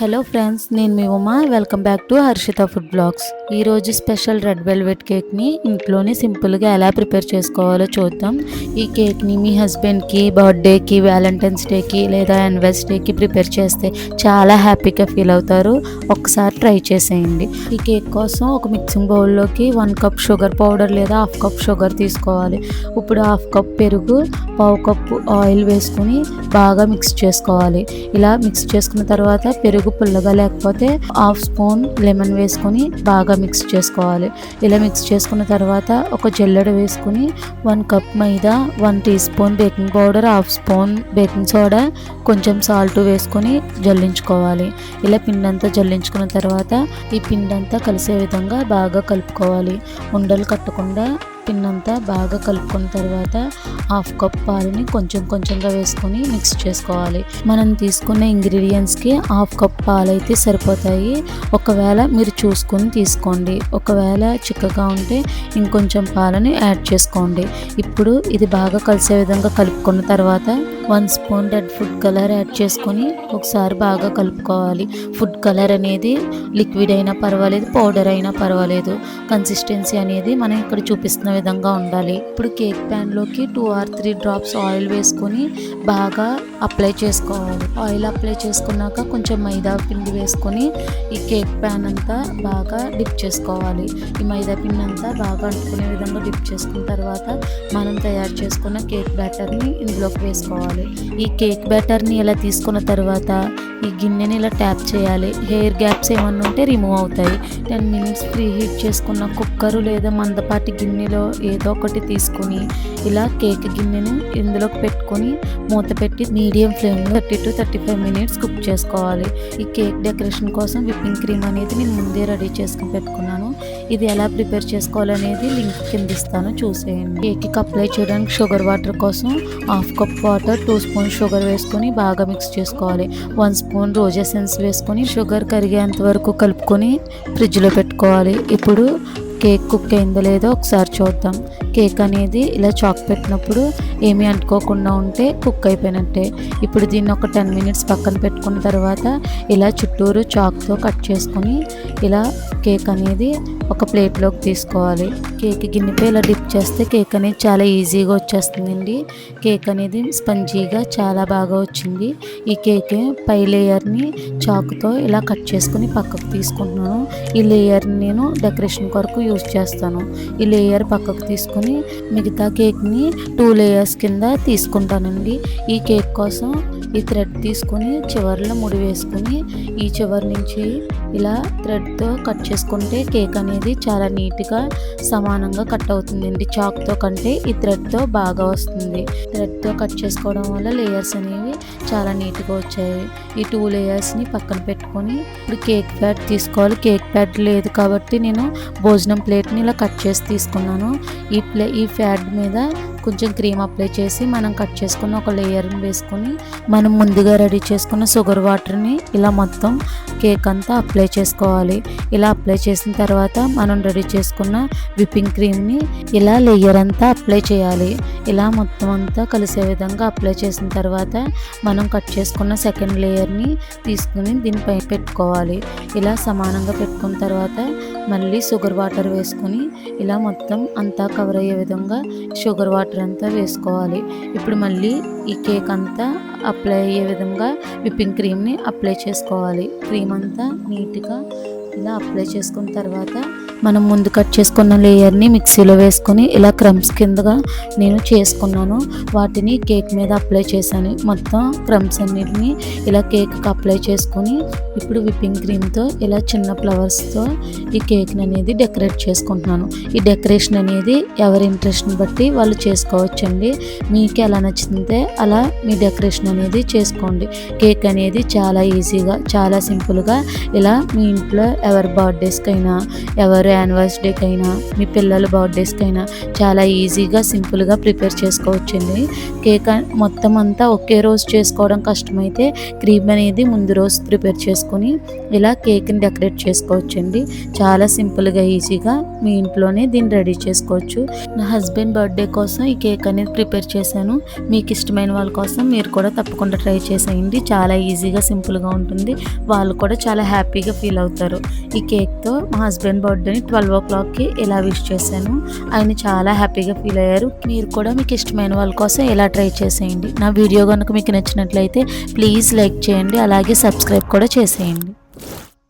Hello friends నేను మీ Uma. Welcome back to Harshitha food blogs ఈ రోజు స్పెషల్ రెడ్ వెల్వెట్ కేక్ని ఇంట్లోనే సింపుల్గా ఎలా ప్రిపేర్ చేసుకోవాలో చూద్దాం. ఈ కేక్ని మీ హస్బెండ్కి బర్త్డేకి వ్యాలంటైన్స్ డేకి లేదా డేకి ప్రిపేర్ చేస్తే చాలా హ్యాపీగా ఫీల్ అవుతారు. ఒకసారి ట్రై చేసేయండి. ఈ కేక్ కోసం ఒక మిక్సింగ్ బౌల్లోకి వన్ కప్ షుగర్ పౌడర్ లేదా హాఫ్ కప్ షుగర్ తీసుకోవాలి. ఇప్పుడు హాఫ్ కప్ పెరుగు పావు కప్పు ఆయిల్ వేసుకుని బాగా మిక్స్ చేసుకోవాలి. ఇలా మిక్స్ చేసుకున్న తర్వాత పెరుగు పుల్లగా లేకపోతే హాఫ్ స్పూన్ లెమన్ వేసుకొని బాగా మిక్స్ చేసుకోవాలి. ఇలా మిక్స్ చేసుకున్న తర్వాత ఒక జల్లెడ వేసుకుని వన్ కప్ మైదా one teaspoon baking powder half spoon baking soda కొంచెం సాల్ట్ వేసుకొని జల్లించుకోవాలి. ఇలా పిండి అంతా జల్లించుకున్న తర్వాత ఈ పిండి అంతా కలిసే విధంగా బాగా కలుపుకోవాలి. ఉండలు కట్టకుండా పిండంతా బాగా కలుపుకున్న తర్వాత హాఫ్ కప్ పాలని కొంచెం కొంచెంగా వేసుకొని మిక్స్ చేసుకోవాలి. మనం తీసుకున్న ఇంగ్రీడియంట్స్కి హాఫ్ కప్ పాలు అయితే సరిపోతాయి. ఒకవేళ మీరు చూసుకొని తీసుకోండి. ఒకవేళ చిక్కగా ఉంటే ఇంకొంచెం పాలని యాడ్ చేసుకోండి. ఇప్పుడు ఇది బాగా కలిసే విధంగా కలుపుకున్న తర్వాత one spoon red food colour add చేసుకొని ఒకసారి బాగా కలుపుకోవాలి. ఫుడ్ కలర్ అనేది లిక్విడ్ అయినా పర్వాలేదు పౌడర్ అయినా పర్వాలేదు. కన్సిస్టెన్సీ అనేది మనం ఇక్కడ చూపిస్తున్న విధంగా ఉండాలి. ఇప్పుడు cake ప్యాన్లోకి two or three drops oil వేసుకొని బాగా అప్లై చేసుకోవాలి. ఆయిల్ అప్లై చేసుకున్నాక కొంచెం మైదా పిండి వేసుకొని ఈ కేక్ ప్యాన్ అంతా బాగా డిప్ చేసుకోవాలి. ఈ మైదా పిండి అంతా బాగా అంటుకునే విధంగా డిప్ చేసుకున్న తర్వాత మనం తయారు చేసుకున్న కేక్ బ్యాటర్ని ఇందులోకి వేసుకోవాలి. ఈ కేక్ బ్యాటర్ని ఇలా తీసుకున్న తర్వాత ఈ గిన్నెని ఇలా ట్యాప్ చేయాలి. హెయిర్ గ్యాప్స్ ఏమన్నా ఉంటే రిమూవ్ అవుతాయి. టెన్ మినిట్స్ ప్రీ హీట్ చేసుకున్న కుక్కరు లేదా మందపాటి గిన్నెలో ఏదో ఒకటి తీసుకొని ఇలా కేక్ గిన్నెని ఇందులోకి పెట్టుకొని మూత పెట్టి మీడియం ఫ్లేమ్లో thirty to thirty five minutes cook చేసుకోవాలి. ఈ కేక్ డెకరేషన్ కోసం విప్పింగ్ క్రీమ్ అనేది నేను ముందే రెడీ చేసుకుని పెట్టుకున్నాను. ఇది ఎలా ప్రిపేర్ చేసుకోవాలనేది లింక్ కింద ఇస్తాను చూసేయండి. కేక్కి అప్లై చేయడానికి షుగర్ వాటర్ కోసం half cup water two spoon sugar వేసుకొని బాగా మిక్స్ చేసుకోవాలి. వన్ స్పూన్ రోజా సెన్స్ వేసుకొని షుగర్ కరిగేంత వరకు కలుపుకొని ఫ్రిడ్జ్లో పెట్టుకోవాలి. ఇప్పుడు కేక్ కుక్ అయిందో లేదో ఒకసారి చూద్దాం. కేక్ అనేది ఇలా చాక్ పెట్టినప్పుడు ఏమీ అంటుకోకుండా ఉంటే కుక్ అయిపోయినట్టే. ఇప్పుడు దీన్ని ఒక టెన్ మినిట్స్ పక్కన పెట్టుకున్న తర్వాత ఇలా చుట్టూరు చాక్తో కట్ చేసుకొని ఇలా కేక్ అనేది ఒక ప్లేట్లోకి తీసుకోవాలి. కేక్ గిన్నెపై ఇలా డిప్ చేస్తే కేక్ అనేది చాలా ఈజీగా వచ్చేస్తుందండి. కేక్ అనేది స్పంజీగా చాలా బాగా వచ్చింది. ఈ కేక్ పై లేయర్ని చాకుతో ఇలా కట్ చేసుకుని పక్కకు తీసుకుంటున్నాను. ఈ లేయర్ని నేను డెకరేషన్ కొరకు యూజ్ చేస్తాను. ఈ లేయర్ పక్కకు తీసుకుని మిగతా కేక్ని టూ లేయర్స్ కింద తీసుకుంటానండి. ఈ కేక్ కోసం ఈ థ్రెడ్ తీసుకొని చివరిలో ముడి వేసుకుని ఈ చివరి నుంచి ఇలా థ్రెడ్తో కట్ చేసుకుంటే కేక్ అనేది చాలా నీట్గా సమానంగా కట్ అవుతుందండి. చాక్తో కంటే ఈ థ్రెడ్తో బాగా వస్తుంది. థ్రెడ్తో కట్ చేసుకోవడం వల్ల లేయర్స్ అనేవి చాలా నీట్గా వచ్చాయి. ఈ టూ లేయర్స్ని పక్కన పెట్టుకొని ఇప్పుడు కేక్ ప్యాడ్ తీసుకోవాలి. కేక్ ప్యాడ్ లేదు కాబట్టి నేను భోజనం ప్లేట్ని ఇలా కట్ చేసి తీసుకున్నాను. ఈ ప్లే ఈ ప్యాడ్ మీద కొంచెం క్రీమ్ అప్లై చేసి మనం కట్ చేసుకున్న ఒక లేయర్ని వేసుకొని మనం ముందుగా రెడీ చేసుకున్న షుగర్ వాటర్ని ఇలా మొత్తం కేక్ అంతా అప్లై చేసుకోవాలి. ఇలా అప్లై చేసిన తర్వాత మనం రెడీ చేసుకున్న విప్పింగ్ క్రీమ్ని ఇలా లేయర్ అంతా అప్లై చేయాలి. ఇలా మొత్తం అంతా కలిసే విధంగా అప్లై చేసిన తర్వాత మనం కట్ చేసుకున్న సెకండ్ లేయర్ని తీసుకుని దీనిపై పెట్టుకోవాలి. ఇలా సమానంగా పెట్టుకున్న తర్వాత మళ్ళీ షుగర్ వాటర్ వేసుకొని ఇలా మొత్తం అంతా కవర్ అయ్యే విధంగా షుగర్ వాటర్ అంతా వేసుకోవాలి. ఇప్పుడు మళ్ళీ ఈ కేక్ అంతా అప్లై అయ్యే విధంగా విప్పింగ్ క్రీమ్ని అప్లై చేసుకోవాలి. క్రీమ్ అంతా నీట్గా ఇలా అప్లై చేసుకున్న తర్వాత మనం ముందు కట్ చేసుకున్న లేయర్ని మిక్సీలో వేసుకొని ఇలా క్రమ్స్ కిందగా నేను చేసుకున్నాను. వాటిని కేక్ మీద అప్లై చేశాను. మొత్తం క్రమ్స్ అన్నిటిని ఇలా కేక్కి అప్లై చేసుకొని ఇప్పుడు విప్పింగ్ క్రీమ్తో ఇలా చిన్న ఫ్లవర్స్తో ఈ కేక్ని అనేది డెకరేట్ చేసుకుంటున్నాను. ఈ డెకరేషన్ అనేది ఎవరి ఇంట్రెస్ట్ని బట్టి వాళ్ళు చేసుకోవచ్చండి. మీకు ఎలా నచ్చితే అలా మీ డెకరేషన్ అనేది చేసుకోండి. కేక్ అనేది చాలా ఈజీగా చాలా సింపుల్గా ఇలా మీ ఇంట్లో ఎవరి బర్త్డేస్కైనా అయినా ఎవరి యానివర్సరీకి అయినా మీ పిల్లల బర్త్డేస్కి అయినా చాలా ఈజీగా సింపుల్గా ప్రిపేర్ చేసుకోవచ్చండి. కేక్ మొత్తం అంతా ఒకే రోజు చేసుకోవడం కష్టమైతే క్రీమ్ అనేది ముందు రోజు ప్రిపేర్ చేసుకొని ఇలా కేక్ని డెకరేట్ చేసుకోవచ్చండి. చాలా సింపుల్గా ఈజీగా మీ ఇంట్లోనే దీన్ని రెడీ చేసుకోవచ్చు. నా హస్బెండ్ బర్త్డే కోసం ఈ కేక్ అనేది ప్రిపేర్ చేశాను. మీకు ఇష్టమైన వాళ్ళ కోసం మీరు కూడా తప్పకుండా ట్రై చేసేయండి. చాలా ఈజీగా సింపుల్గా ఉంటుంది. వాళ్ళు కూడా చాలా హ్యాపీగా ఫీల్ అవుతారు. ఈ కేక్తో మా హస్బెండ్ బర్త్డే బర్త్డేని ట్వెల్వ్ ఓ క్లాక్కి ఇలా విష్ చేశాను? ఆయన చాలా హ్యాపీగా ఫీల్ అయ్యారు. మీరు కూడా మీకు ఇష్టమైన వాళ్ళ కోసం ఇలా ట్రై చేసేయండి? నా వీడియో కనుక మీకు నచ్చినట్లయితే ప్లీజ్ లైక్ చేయండి. అలాగే సబ్స్క్రైబ్ కూడా చేసేయండి.